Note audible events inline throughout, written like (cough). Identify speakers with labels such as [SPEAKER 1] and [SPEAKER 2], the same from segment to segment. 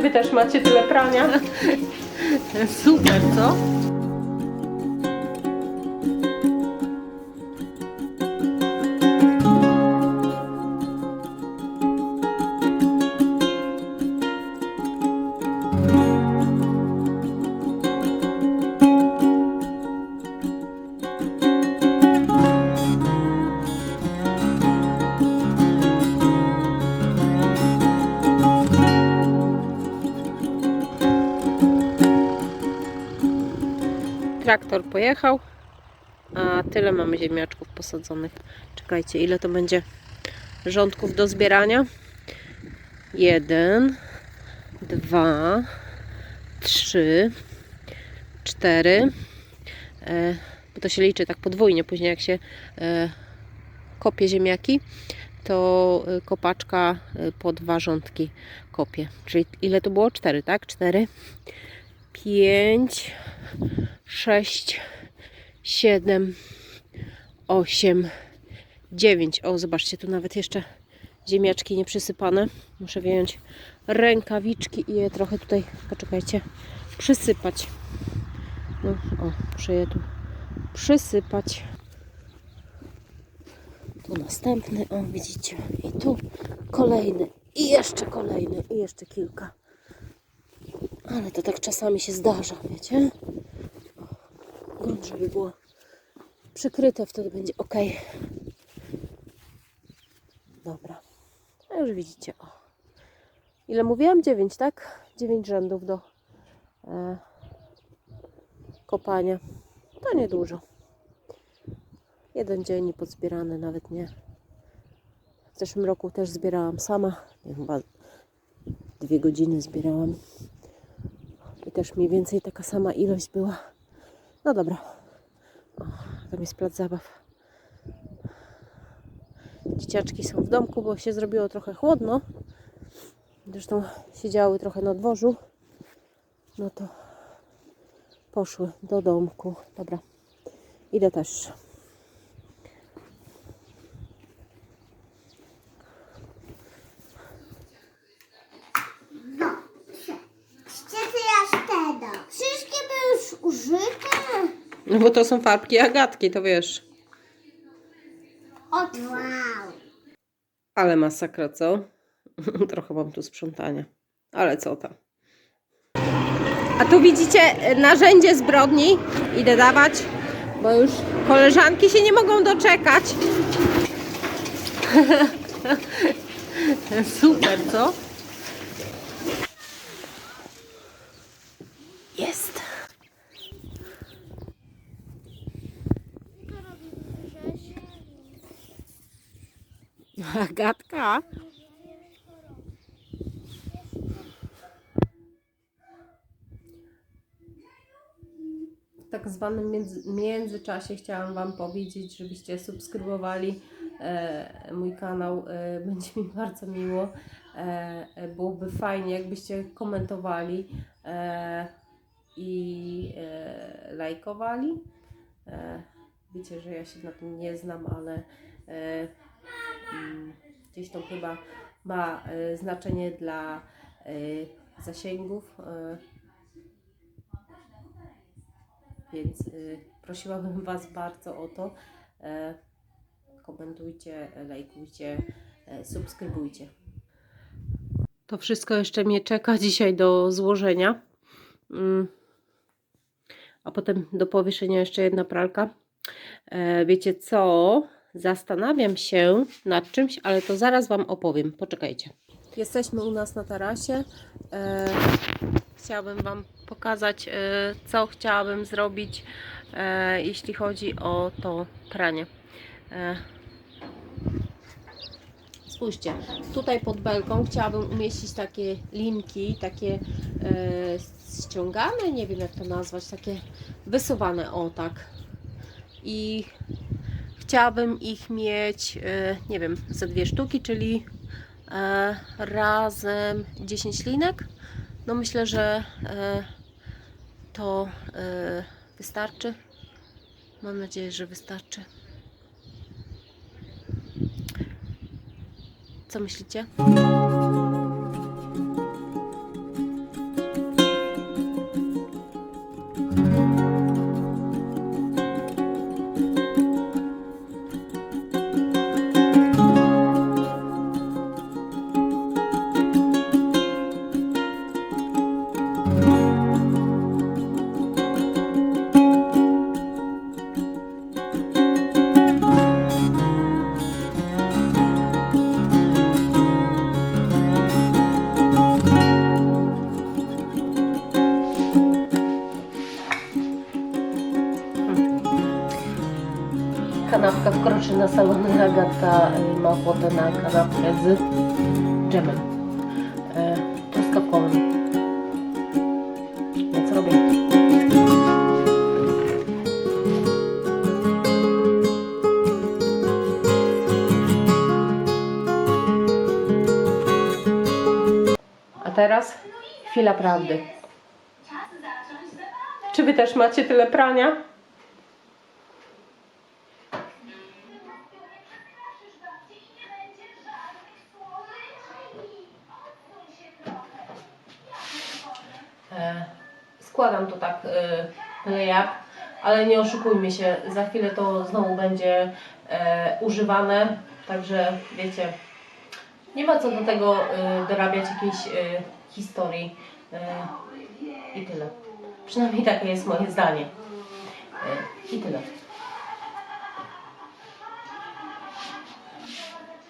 [SPEAKER 1] Wy też macie tyle prania?
[SPEAKER 2] Super, co?
[SPEAKER 1] Traktor pojechał, a tyle mamy ziemniaczków posadzonych. Czekajcie, ile to będzie rządków do zbierania? Jeden, dwa, trzy, cztery. E, bo to się liczy tak podwójnie. Później jak się e, kopie ziemniaki, to e, kopaczka e, po dwa rządki kopie. Czyli ile to było? Cztery, tak? Cztery, pięć, sześć, siedem, osiem, dziewięć. O, zobaczcie, tu nawet jeszcze ziemniaczki nie przysypane. Muszę wyjąć rękawiczki i je trochę tutaj, poczekajcie, przysypać. No, o, muszę je tu przysypać. Tu następny, o, widzicie. I tu kolejny, i jeszcze kolejny, i jeszcze kilka. Ale to tak czasami się zdarza, wiecie? Żeby było przykryte, wtedy będzie ok. Dobra. A już widzicie, o. Ile mówiłam? 9, tak? 9 rzędów do e, kopania. To niedużo. Jeden dzień i podzbierany, nawet nie. W zeszłym roku też zbierałam sama. Nie, chyba dwie godziny zbierałam. I też mniej więcej taka sama ilość była. No dobra. Tam jest plac zabaw. Dzieciaczki są w domku, bo się zrobiło trochę chłodno. Zresztą siedziały trochę na dworzu. No to poszły do domku. Dobra. Idę też.
[SPEAKER 3] Gdzie teraz tego? Wszystkie były już użyte?
[SPEAKER 1] No bo to są farbki Agatki, to wiesz.
[SPEAKER 3] Od wow.
[SPEAKER 1] Ale masakra, co? (laughs) Trochę mam tu sprzątania. Ale co tam? A tu widzicie e, narzędzie zbrodni. Idę dawać, bo już koleżanki się nie mogą doczekać. (laughs)
[SPEAKER 2] Super, co?
[SPEAKER 1] Jest. Agatka. W tak zwanym między, międzyczasie chciałam Wam powiedzieć, żebyście subskrybowali e, mój kanał. E, będzie mi bardzo miło. E, e, byłoby fajnie, jakbyście komentowali e, i e, lajkowali. E, wiecie, że ja się na tym nie znam, ale e, gdzieś to chyba ma e, znaczenie dla e, zasięgów. E, więc prosiłabym (laughs) Was bardzo o to. Komentujcie, lajkujcie, subskrybujcie. To wszystko jeszcze mnie czeka dzisiaj do złożenia. Mm. A potem do powieszenia jeszcze jedna pralka. Wiecie co? Zastanawiam się nad czymś, ale to zaraz Wam opowiem. Poczekajcie. Jesteśmy u nas na tarasie. E, chciałabym Wam pokazać, e, co chciałabym zrobić, e, jeśli chodzi o to pranie. E, Spójrzcie, tutaj pod belką chciałabym umieścić takie linki, takie e, ściągane, nie wiem jak to nazwać, takie wysuwane, o tak. I chciałabym ich mieć, e, nie wiem, ze dwie sztuki, czyli e, razem 10 linek. No myślę, że e, to wystarczy. Mam nadzieję, że wystarczy. Co myślicie? Wkroczy na salon, Agatka y, ma ochotę na kanapkę z dżemem e, truskawkowym. Więc robię. A teraz chwila prawdy. Czy wy też macie tyle prania? Składam to tak e, layup, ale nie oszukujmy się, za chwilę to znowu będzie e, używane, także wiecie, nie ma co do tego e, dorabiać jakiejś e, historii e, i tyle. Przynajmniej takie jest moje zdanie. E, I tyle.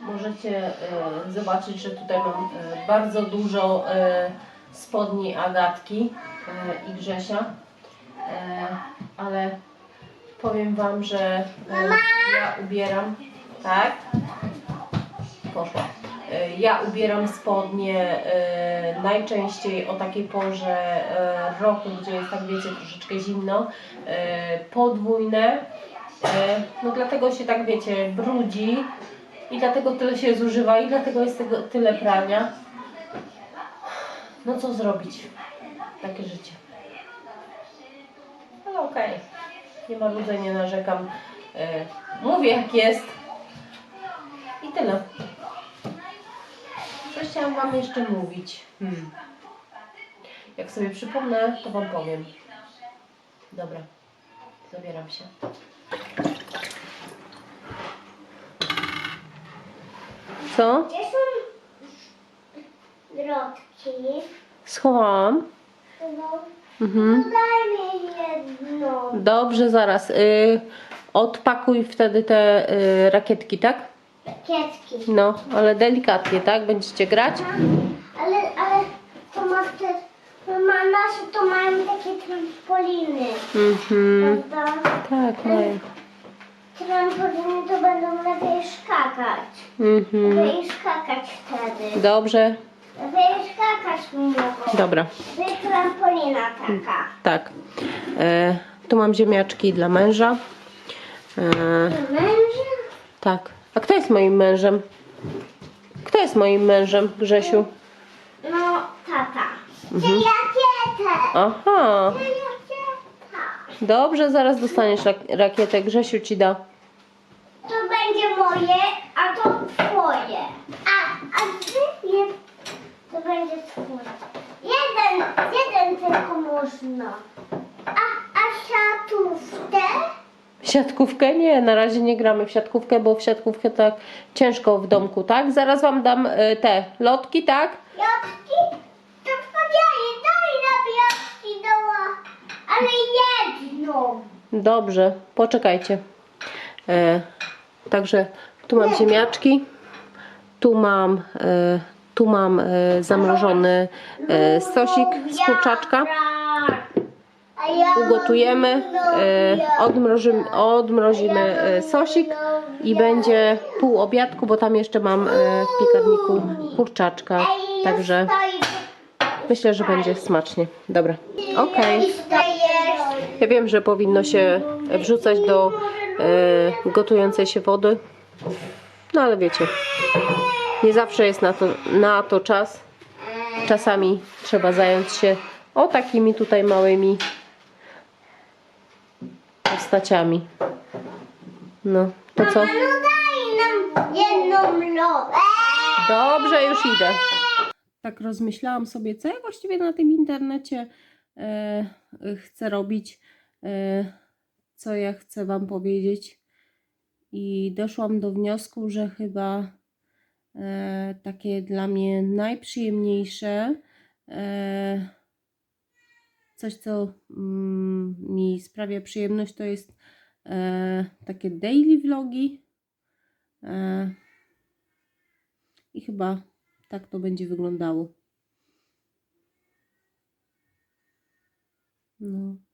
[SPEAKER 1] Możecie e, zobaczyć, że tutaj mam e, bardzo dużo e, spodni Agatki e, i Grzesia, e, ale powiem Wam, że e, ja ubieram, tak? Poszła. Ja ubieram spodnie najczęściej o takiej porze roku, gdzie jest tak wiecie troszeczkę zimno, podwójne, no dlatego się tak wiecie brudzi i dlatego tyle się zużywa i dlatego jest tego tyle prania. No co zrobić? Takie życie. Ale okej. Nie ma ludzenia, nie narzekam. E, Mówię jak jest. I tyle. Coś chciałam Wam jeszcze mówić. Hmm. Jak sobie przypomnę, to Wam powiem. Dobra. Zabieram się. Co?
[SPEAKER 3] Gdzie są wrotki?
[SPEAKER 1] Schowałam.
[SPEAKER 3] No,
[SPEAKER 1] Mhm.
[SPEAKER 3] daj mi jedną.
[SPEAKER 1] Dobrze, zaraz. Y, odpakuj wtedy te y, rakietki, tak?
[SPEAKER 3] Kietki.
[SPEAKER 1] No, ale delikatnie, tak? Będziecie grać?
[SPEAKER 3] Ale, ale to ma te, to ma nasze to mają takie trampoliny.
[SPEAKER 1] Mhm.
[SPEAKER 3] Prawda?
[SPEAKER 1] Tak, mają.
[SPEAKER 3] Trampoliny to będą lepiej skakać.
[SPEAKER 1] Mhm.
[SPEAKER 3] Lepiej skakać wtedy.
[SPEAKER 1] Dobrze.
[SPEAKER 3] Mogą.
[SPEAKER 1] Dobra,
[SPEAKER 3] Lepiej trampolina taka.
[SPEAKER 1] tak. E, tu mam ziemniaczki dla męża. E,
[SPEAKER 3] Męża?
[SPEAKER 1] tak. A kto jest moim mężem? Kto jest moim mężem, Grzesiu?
[SPEAKER 3] No, tata. Mhm. Rakietę!
[SPEAKER 1] Aha. Dobrze, zaraz dostaniesz rak- rakietę. Grzesiu ci da.
[SPEAKER 3] To będzie moje, a to twoje. To będzie twoje. Jeden, jeden tylko można. A, a siatówkę?
[SPEAKER 1] Siatkówkę? Nie, na razie nie gramy w siatkówkę, bo w siatkówkę tak ciężko w domku, tak? Zaraz wam dam y, te lotki, tak?
[SPEAKER 3] Jotki? To podzieli, daj nam jotki dała. Ale jedną.
[SPEAKER 1] Dobrze, poczekajcie. E, także tu mam ziemniaczki, tu mam, e, tu mam e, zamrożony e, sosik z kurczaczka. Ugotujemy, e, odmrożymy, odmrozimy sosik i będzie pół obiadku, bo tam jeszcze mam w piekarniku kurczaczka. Także myślę, że będzie smacznie. Dobra,
[SPEAKER 3] stajesz.
[SPEAKER 1] Ja wiem, że powinno się wrzucać do gotującej się wody. No ale wiecie, nie zawsze jest na to, na to czas. Czasami trzeba zająć się o takimi tutaj małymi postaciami. No, to co?
[SPEAKER 3] No daj nam jedną lodę.
[SPEAKER 1] Dobrze, już idę. Tak rozmyślałam sobie, co ja właściwie na tym internecie e, chcę robić, e, co ja chcę Wam powiedzieć. I doszłam do wniosku, że chyba takie dla mnie najprzyjemniejsze, e, coś co mm, mi sprawia przyjemność, to jest e, takie daily vlogi. E, i chyba tak to będzie wyglądało. No.